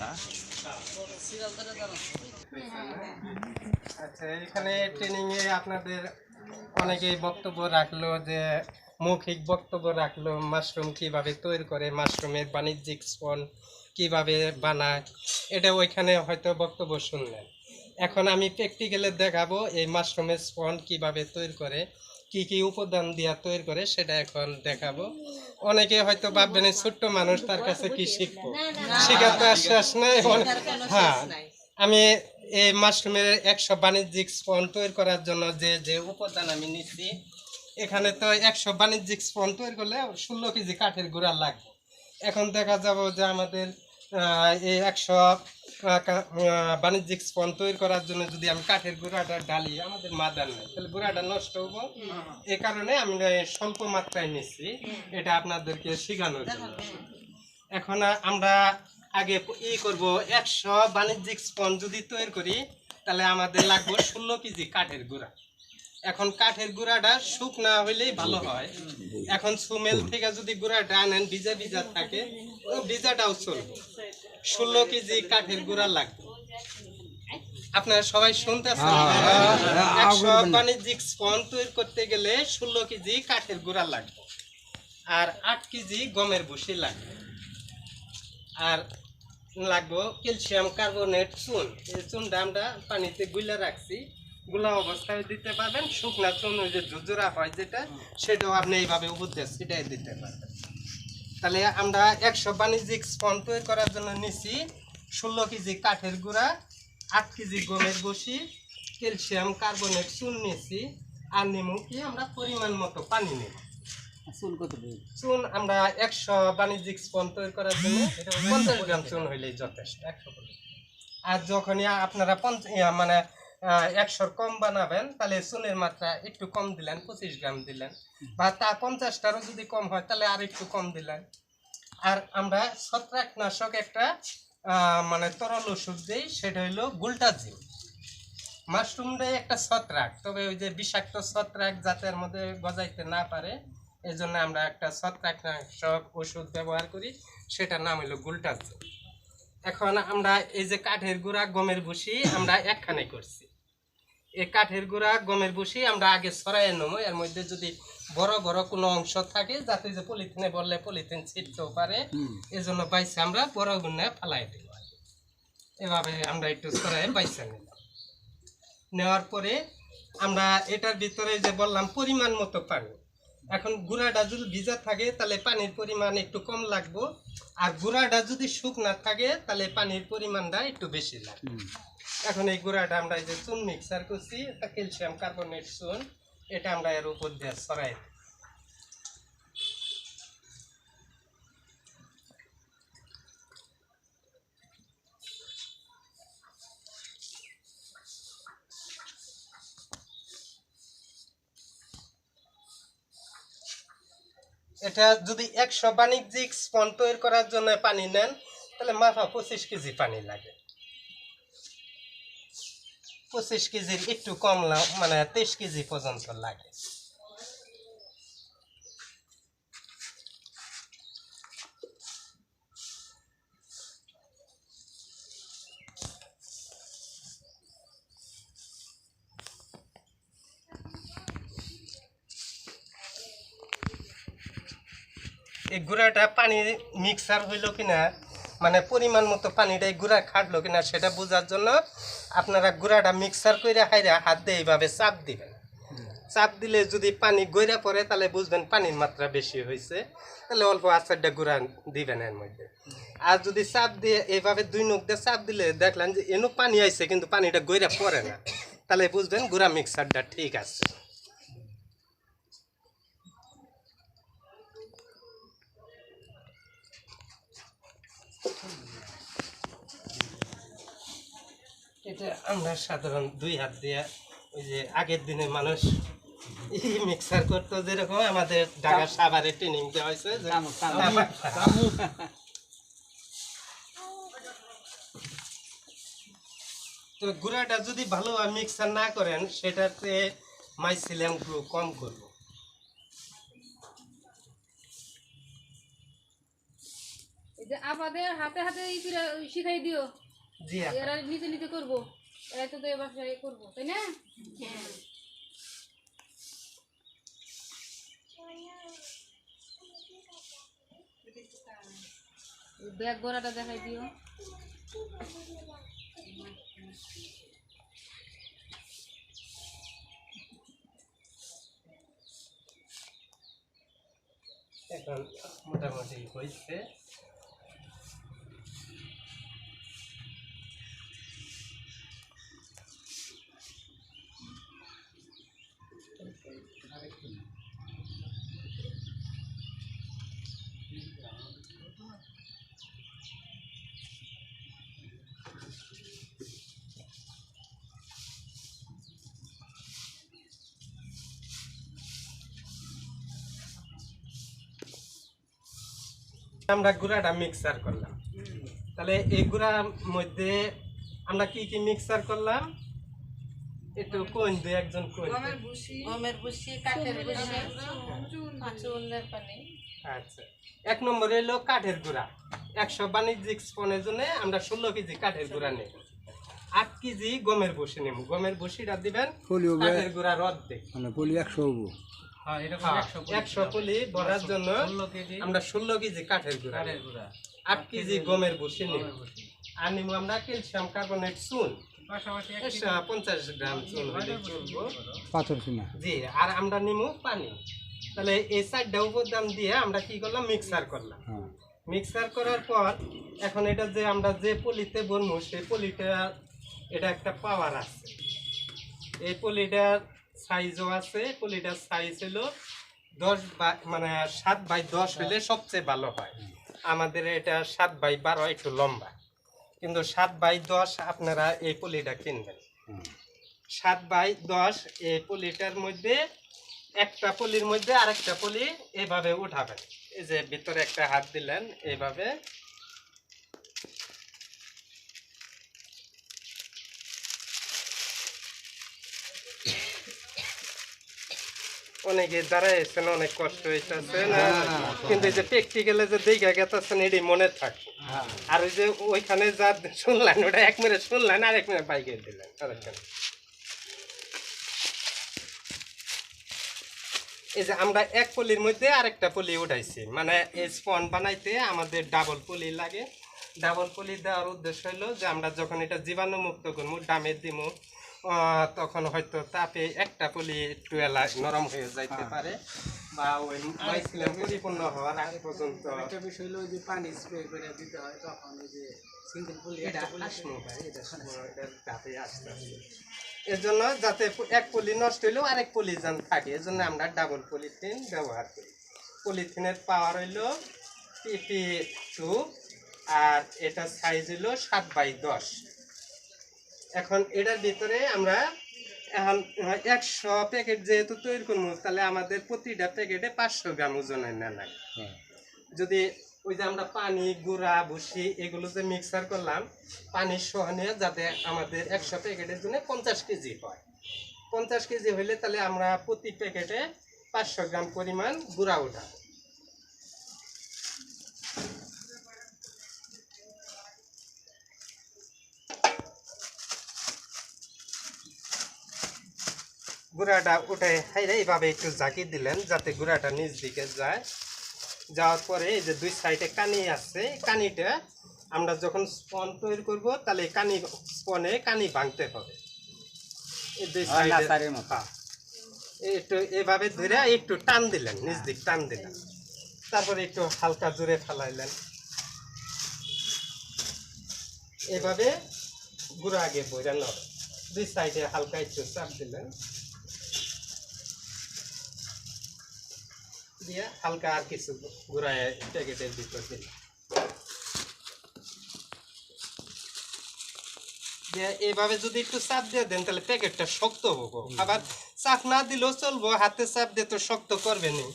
না আচ্ছা এখানে ট্রেনিং এ আপনাদের অনেকেই বক্তব্য রাখল যে, মৌখিক বক্তব্য রাখল মাশরুম কীভাবে তৈরি করে মাশরুমের বাণিজ্যিক স্পন কীভাবে বানায়, এটা ওইখানে হয়তো বক্তব্য শুনলেন। এখন আমি প্র্যাকটিক্যালে দেখাবো এই মাশরুমের স্পন কীভাবে তৈরি করে কি কি উপাদান দিয়া তৈরি করে সেটা এখন দেখাবো। অনেকে হয়তো ভাববেন ছোট্ট মানুষ তার কাছে কি শিখব? শিখার তো আশ্বাস নেই হ্যাঁ আমি এই মাশরুমের একশো বাণিজ্যিক স্পন তৈরি করার জন্য যে যে উপাদান আমি নিচ্ছি এখানে তো একশো বাণিজ্যিক স্পন তৈরি করলে ষোলো কেজি কাঠের গুঁড়া লাগবে। এখন দেখা যাব যে আমাদের এই একশো বাণিজ্যিক স্পন তৈরি করার জন্য যদি আমি কাঠের গুঁড়াটা ডালি আমাদের মাদার নেই। তাহলে গুঁড়াটা নষ্ট হব। এ কারণে আমি স্বল্প মাত্রায় নিচ্ছি এটা আপনাদেরকে শেখানোর জন্য। এখন আমরা আগে ই করব একশো বাণিজ্যিক স্পন যদি তৈরি করি তাহলে আমাদের লাগবে শূন্য কেজি কাঠের গুঁড়া। এখন কাঠের গুঁড়াটা শুকনা হইলেই ভালো হয়। এখন সুমেল থেকে যদি গুঁড়াটা আনেন ভিজা ভিজা থাকে ও ভিজাটাও চলবে। ষোলো কেজি কাঠের গুঁড়া লাগবে। আপনারা সবাই শুনতেছেন একশো বাণিজ্যিক স্পন তৈরি করতে গেলে ষোলো কেজি কাঠের গুঁড়া লাগবে। আর আট কেজি গমের ভুসি লাগবে। আর লাগবো ক্যালসিয়াম কার্বনেট চুন। এই চুনটা আমরা পানিতে গুলা রাখছি। গুলা অবস্থায় দিতে পারবেন। শুকনা চুন ওই যে ঝুরঝুরা হয় যেটা সেটাও আপনি এইভাবে উপদেশ সেটাই দিতে পারবেন। তাহলে আমরা একশো বাণিজ্যিক স্পন তৈরি করার জন্য নিছি ষোলো কেজি কাঠের গুঁড়া আট কেজি গমের বসি ক্যালসিয়াম কার্বনেট চুন নিয়েছি আর নিমু কি আমরা পরিমাণ মতো পানি নেব। চুন কত চুন আমরা একশো বাণিজ্যিক স্পন তৈরি করার জন্য পঞ্চাশ গ্রাম চুন হইলেই যথেষ্ট একশো আর যখনই আপনারা পঞ্চ- মানে একশোর কম বানাবেন, তাহলে চুনের মাত্রা একটু কম দিলেন, পঁচিশ গ্রাম দিলেন। বা তা পঞ্চাশটারও যদি কম হয়, তাহলে আর একটু কম দিলেন। আর আমরা ছত্রাকনাশক একটা মানে তরল ওষুধ দিই, সেটা হইল গুলটাজিম মাশরুমটাই একটা ছত্রাক, তবে ওই যে বিষাক্ত ছত্রাক জাতের মধ্যে গজাইতে না পারে এই জন্য আমরা একটা ছত্রাকনাশক ওষুধ ব্যবহার করি, সেটার নাম হলো গুলটাজিম এখন আমরা এই যে কাঠের গুঁড়া গমের ভুসি আমরা একখানে করছি। এই কাঠের গুঁড়া গমের ভুসি আমরা আগে ছড়াই নেব। এর মধ্যে যদি বড় বড় কোনো অংশ থাকে যাতে যে পলিথিনে বললে পলিথিন ছিটতেও পারে এই জন্য বাইসে আমরা বড় গুণে ফালাই দেবো কি। এভাবে আমরা একটু ছড়াই বাইসে নিলাম। নেওয়ার পরে আমরা এটার ভিতরে যে বললাম পরিমাণ মতো পানি। এখন গুঁড়াটা যদি ভিজা থাকে তাহলে পানির পরিমাণ একটু কম লাগবো। আর গুঁড়াটা যদি শুক না থাকে তাহলে পানির পরিমাণটা একটু বেশি লাগবে। এখন এই গুঁড়াটা আমরা এই যে চুন মিক্সার করছি একটা ক্যালসিয়াম কার্বনেট চুন এটা আমরা এর উপর দিয়ে ছড়াই এটা যদি একশো বাণিজ্যিক স্পন তৈরি করার জন্য পানি নেন, তাহলে মাথা পঁচিশ কেজি পানি লাগে। পঁচিশ কেজির একটু কম মানে তেইশ কেজি পর্যন্ত লাগে। এই গুঁড়াটা পানি মিক্সার হইল কিনা মানে পরিমাণ মতো পানিটা এই গুঁড়া খাটলো কিনা সেটা বোঝার জন্য আপনারা গুঁড়াটা মিক্সার করে হাইরা হাত দিয়ে এইভাবে চাপ দিবেন। চাপ দিলে যদি পানি গইরা পড়ে তাহলে বুঝবেন পানির মাত্রা বেশি হয়েছে তাহলে অল্প আচারটা গুঁড়া দিবেন এর মধ্যে। আর যদি চাপ দিয়ে এইভাবে দুই নখ দিয়ে চাপ দিলে দেখলেন যে এনু পানি আইছে কিন্তু পানিটা গইরা পড়ে না। তাহলে বুঝবেন গুঁড়া মিক্সারটা ঠিক আছে। এটা আমরা সাধারণ দুই হাত দিয়ে ওই যে আগের দিনে মানুষ মিক্সার করতো যেরকম আমাদের ঢাকা সাভারে ট্রেনিং দেওয়া হয়েছে তো গুঁড়াটা যদি ভালোভাবে মিক্সার না করেন সেটাতে মাইসিলিয়াম গ্লু কম করব। যে আপাদের হাতে হাতে শিখাই দিও। জি আপা এরা নিতে নিতে করব। এরা তো এবার করব তাই না? ব্যাগ গড়াটা দেখাই দিও। এখন মোটামুটি হয়েছে। আমরা গুঁড়াটা মিক্সার করলাম। তাহলে এই গুঁড়ার মধ্যে আমরা কি কি মিক্সার করলাম? একটু কোন দু একজন কোন গমের বুসি কাঠের বুসি চুনের পানি। আচ্ছা। এক নম্বরে হলো কাঠের গুঁড়া। একশো বাণিজ্যিক স্পনের জন্য আমরা ষোলো কেজি কাঠের গুঁড়া নেব। আট কেজি গমের বসি নেব। গমের বসিটা দিবেন কাঠের গুঁড়ার অর্ধেক মানে পলি একশো হব। হ্যাঁ, একশো পলি ভরার জন্য আমরা ষোলো কেজি কাঠের গুঁড়া আট কেজি গমের বসি নেব। আর নিব আমরা ক্যালসিয়াম কার্বনেট চুন। পঞ্চাশ গ্রাম চুন হলে চলবো। পাথর চিনা জি আর আমরা নিমু পানি। তাহলে এই চারটা উপাদান দিয়ে আমরা কি করলাম? মিক্সার করলাম। হ্যাঁ। মিক্সার করার পর এখন এটা যে আমরা যে পলিতে বলব সেই পলিটা এটা একটা পাওয়ার আছে। এই পলিটার সাইজও আছে পলিটার সাইজ হলো দশ বাই মানে সাত বাই দশ হলে সবচেয়ে ভালো হয়। আমাদের এটা সাত বাই বারো একটু লম্বা। কিন্তু সাত বাই দশ আপনারা এই পলিটা কিনবেন। সাত বাই দশ এই পলিটার মধ্যে একটা পলির মধ্যে আরেকটা পলি এভাবে উঠাবেন। এই যে ভিতরে একটা হাত দিলেন এইভাবে অনেকে দাঁড়াইছেন অনেক কষ্ট হইতেছে কিন্তু এই যে প্র্যাকটিক্যালে যে দেখা গেতেছেন এটি মনে থাকে। আর ওই যে ওইখানে যা শুনলেন ওটা এক মিনিট শুনলেন আর এক মিনিট বাইকে দিলেন। আরেকখানে। এই যে আমরা এক পলির মধ্যে আরেকটা পলি উঠাইছি। মানে এই স্পন বানাইতে আমাদের ডাবল পলি লাগে। ডাবল পলি দেওয়ার উদ্দেশ্য হলো যে আমরা যখন এটা জীবাণু মুক্ত করব ডামে দিমু আহ, তখন হয়তো তাপে একটা পলি একটু এলা নরম হয়ে যাইতে পারে বা ওই মাইসিলাম পরিপূর্ণ হওয়ার আগে পর্যন্ত। একটা বিষয় হলো যে পানি স্প্রে করে দিতে হয় তখন ওই যে সিঙ্গেল পুলি এটা আসনো ভাই, এটা শুনো, তাপে আসতে। এর জন্য যাতে এক পলি নষ্ট হইলেও আরেক পলি যেন থাকে এর জন্য আমরা ডাবল পলিথিন ব্যবহার করি। পলিথিনের পাওয়ার হইল পিপি টু আর এটা সাইজ হইল সাত বাই দশ। এখন এটার ভিতরে আমরা এখন একশো প্যাকেট যেহেতু তৈরি করব তাহলে আমাদের প্রতিটা প্যাকেটে পাঁচশো গ্রাম ওজনের না লাগে হ্যাঁ। যদি ওই যে আমরা পানি গুঁড়া ভুসি এগুলো যে মিক্সার করলাম পানির সহনে যাতে আমাদের একশো প্যাকেটের জন্য পঞ্চাশ কেজি হয়। পঞ্চাশ কেজি হইলে তাহলে আমরা প্রতি প্যাকেটে পাঁচশো গ্রাম পরিমাণ গুঁড়া উঠাবো গুঁড়াটা উঠে হাইরে এইভাবে একটু ঝাঁকি দিলেন যাতে গুঁড়াটা নিচ দিকে যায়। যাওয়ার পরে এই যে দুই সাইডে কানি আছে কানিটা আমরা যখন স্পন তৈরি করব তাহলে কানি স্পনে কানি ভাঙতে হবে। এই দুই হ্যাঁ, সাইডে। একটু এভাবে ধরে একটু টান দিলেন নিচ দিক টান দিলেন। তারপরে একটু হালকা জোরে ফেলাইলেন। এভাবে গুঁড়ো আগে বইরানো দুই সাইডে হালকা একটু চাপ দিলেন। দিয়ে হালকা আর কিছু ঘুরায় প্যাকেটের ভিতর দিলাম দিয়ে এইভাবে যদি একটু চাপ দিয়ে দেন তাহলে প্যাকেটটা শক্ত হব। আবার চাপ না দিলেও চলবো হাতে চাপ দিয়ে তো শক্ত করবে নি।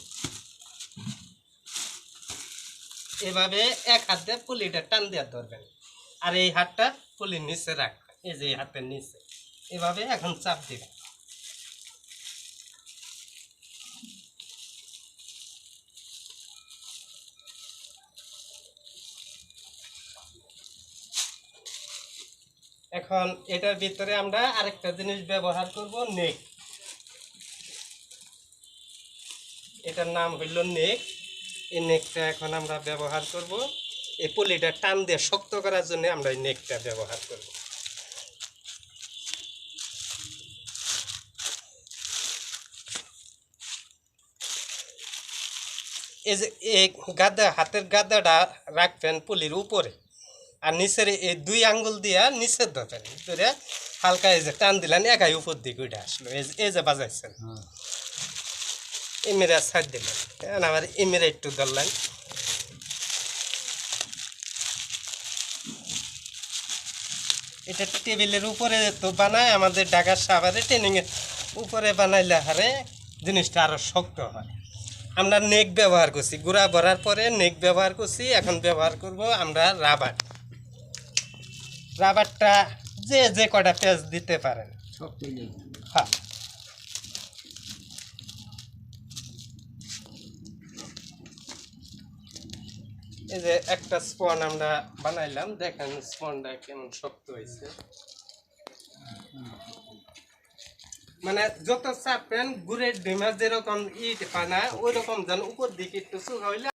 এভাবে এক হাত দিয়ে পুলিটা টান দিয়ে ধরবেন। আর এই হাতটা পুলির নিচে রাখবেন এই যে হাতের নিচে। এভাবে এখন চাপ দিবেন। এখন এটার ভিতরে আমরা আরেকটা জিনিস ব্যবহার করব, নেক। এটার নাম হইল নেক। এই নেকটা এখন আমরা ব্যবহার করব। এই পলিটা টান দিয়ে শক্ত করার জন্য আমরা এই নেকটা ব্যবহার করব। এই যে, এই গাদা, হাতের গাদাটা রাখবেন পুলির উপরে। আর নিচের এই দুই আঙ্গুল দিয়া নিচের ধরেন ধরে হালকা এই যে টান দিলেন একাই উপর দিকে উঠে আসলো। এই যে- বাজাইছেন। ইমেরা ছাড় দিলেন। আবার ইমেরা একটু ধরলেন। এটা টেবিলের উপরে তো বানায় আমাদের ঢাকার সাভারে ট্রেনিংয়ের উপরে বানাইলে হারে জিনিসটা আরও শক্ত হয়। আমরা নেক ব্যবহার করছি গুঁড়া ভরার পরে নেক ব্যবহার করছি এখন ব্যবহার করব আমরা রাবার। রাবারটা যে যে কটা পেঁয়াজ দিতে পারেন। হ্যাঁ। এই যে একটা স্পন আমরা বানাইলাম দেখেন স্পনটা কেমন শক্ত হয়েছে। মানে যত চাপেন গুড়ের ডিমা যেরকম ইট পানা ওই রকম যেন উপর দিকে একটু হইলে